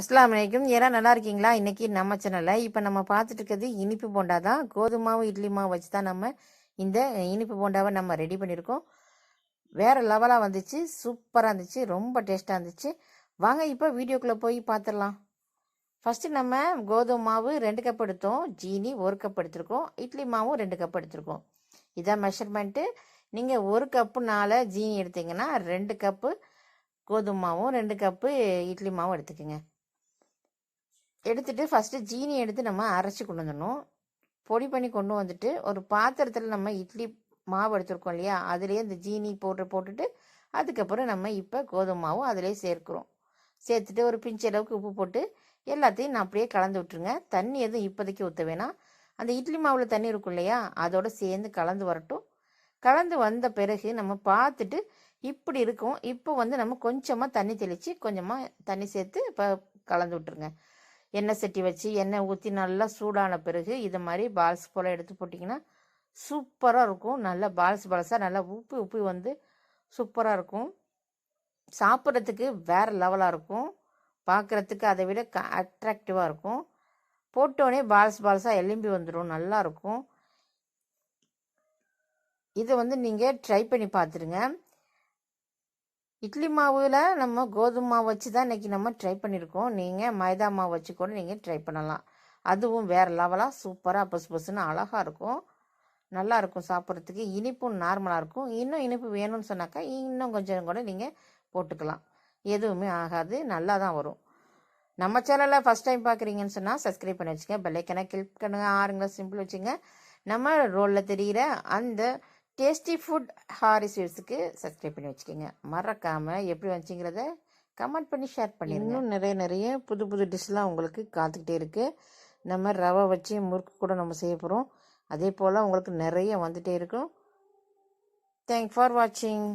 அஸ்லாம் வலைக்கும் யாரா நல்லா இருக்கீங்களா? இன்னைக்கு நம்ம சேனல்ல இப்போ நம்ம பார்த்துட்டு இருக்கிறது இனிப்பு போண்டா தான். கோதுமை மாவு இட்லி மாவு வச்சு தான் நம்ம இந்த இனிப்பு போண்டாவை நம்ம ரெடி பண்ணியிருக்கோம். வேற லெவலாக வந்துச்சு. சூப்பராக இருந்துச்சு. ரொம்ப டேஸ்ட்டாக இருந்துச்சு. வாங்க இப்போ வீடியோக்குள்ளே போய் பார்த்துடலாம் ஃபஸ்ட்டு நம்ம கோதுமை மாவு ரெண்டு கப் எடுத்தோம். ஜீனி ஒரு கப் எடுத்திருக்கோம். இட்லி மாவும் ரெண்டு கப் எடுத்திருக்கோம். இதான் மெஷர்மெண்ட்டு நீங்கள் ஒரு கப்புனால ஜீனி எடுத்தீங்கன்னா ரெண்டு கப்பு கோதுமை மாவும் ரெண்டு கப்பு இட்லி மாவும் எடுத்துக்கோங்க. எடுத்துட்டு ஃபஸ்ட்டு ஜீனி எடுத்து நம்ம அரைச்சி கொண்டு வந்துடணும். பொடி பண்ணி கொண்டு வந்துட்டு ஒரு பாத்திரத்தில் நம்ம இட்லி மாவு எடுத்துருக்கோம் இல்லையா? அதுலேயே இந்த ஜீனி போட்டு போட்டுட்டு அதுக்கப்புறம் நம்ம இப்போ கோதுமை மாவும் அதிலே சேர்க்குறோம். சேர்த்துட்டு ஒரு பிஞ்சு அளவுக்கு உப்பு போட்டு எல்லாத்தையும் நான் அப்படியே கலந்து விட்டுருங்க. தண்ணி எதுவும் இப்போதைக்கு ஊற்ற வேணாம். அந்த இட்லி மாவில் தண்ணி இருக்கும் இல்லையா? அதோட சேர்ந்து கலந்து வரட்டும். கலந்து வந்த பிறகு நம்ம பார்த்துட்டு இப்படி இருக்கும். இப்போ வந்து நம்ம கொஞ்சமாக தண்ணி தெளித்து கொஞ்சமாக தண்ணி சேர்த்து இப்போ கலந்து விட்டுருங்க. எண்ணெய் சட்டி வச்சு எண்ணெய் ஊற்றி நல்லா சூடான பிறகு இதை மாதிரி பால்ஸ் போல் எடுத்து போட்டிங்கன்னா சூப்பராக இருக்கும். நல்லா பால்ஸ் பால்ஸாக நல்லா உப்பி உப்பி வந்து சூப்பராக இருக்கும். சாப்பிட்றதுக்கு வேறு லெவலாக இருக்கும். பார்க்குறதுக்கு அதை விட க அட்ராக்டிவாக இருக்கும். போட்டோடனே பால்ஸ் பால்ஸாக எலும்பி வந்துடும் நல்லாயிருக்கும் இதை வந்து நீங்கள் ட்ரை பண்ணி பார்த்துருங்க இட்லி மாவில் நம்ம கோதுமை மாவு வச்சு தான் இன்றைக்கி நம்ம ட்ரை பண்ணியிருக்கோம் நீங்கள் மைதா மாவு வச்சு கூட நீங்கள் ட்ரை பண்ணலாம். அதுவும் வேறு லெவலாக சூப்பராக பசு பசுன்னு அழகாக இருக்கும். நல்லா இருக்கும் சாப்பிட்றதுக்கு. இனிப்பும் நார்மலாக இருக்கும். இன்னும் இனிப்பு வேணும்னு சொன்னாக்கா இன்னும் கொஞ்சம் கூட நீங்கள் போட்டுக்கலாம். எதுவுமே ஆகாது. நல்லா தான் வரும். நம்ம சேனலில் ஃபஸ்ட் டைம் பார்க்குறீங்கன்னு சொன்னால் சப்ஸ்கிரைப் பண்ணி வச்சுங்க. பெல்லைக்கனை கிளிக் பண்ணுங்கள் ஆறுங்க சிம்பிள் வச்சுங்க. நம்ம ரோலில் தெரிகிற அந்த டேஸ்டி ஃபுட் ஹாரிஸ்வீட்ஸுக்கு சப்ஸ்கிரைப் பண்ணி வச்சுக்கோங்க. மறக்காமல் எப்படி வந்துச்சுங்கிறத கமெண்ட் பண்ணி ஷேர் பண்ணி இன்னும் நிறைய நிறைய புது புது டிஷ்லாம் உங்களுக்கு காத்துக்கிட்டே இருக்குது நம்ம ரவை வச்சு முறுக்கு கூட நம்ம செய்ய போகிறோம் அதே போல் உங்களுக்கு நிறைய வந்துகிட்டே இருக்கும். தேங்க் ஃபார் வாட்சிங்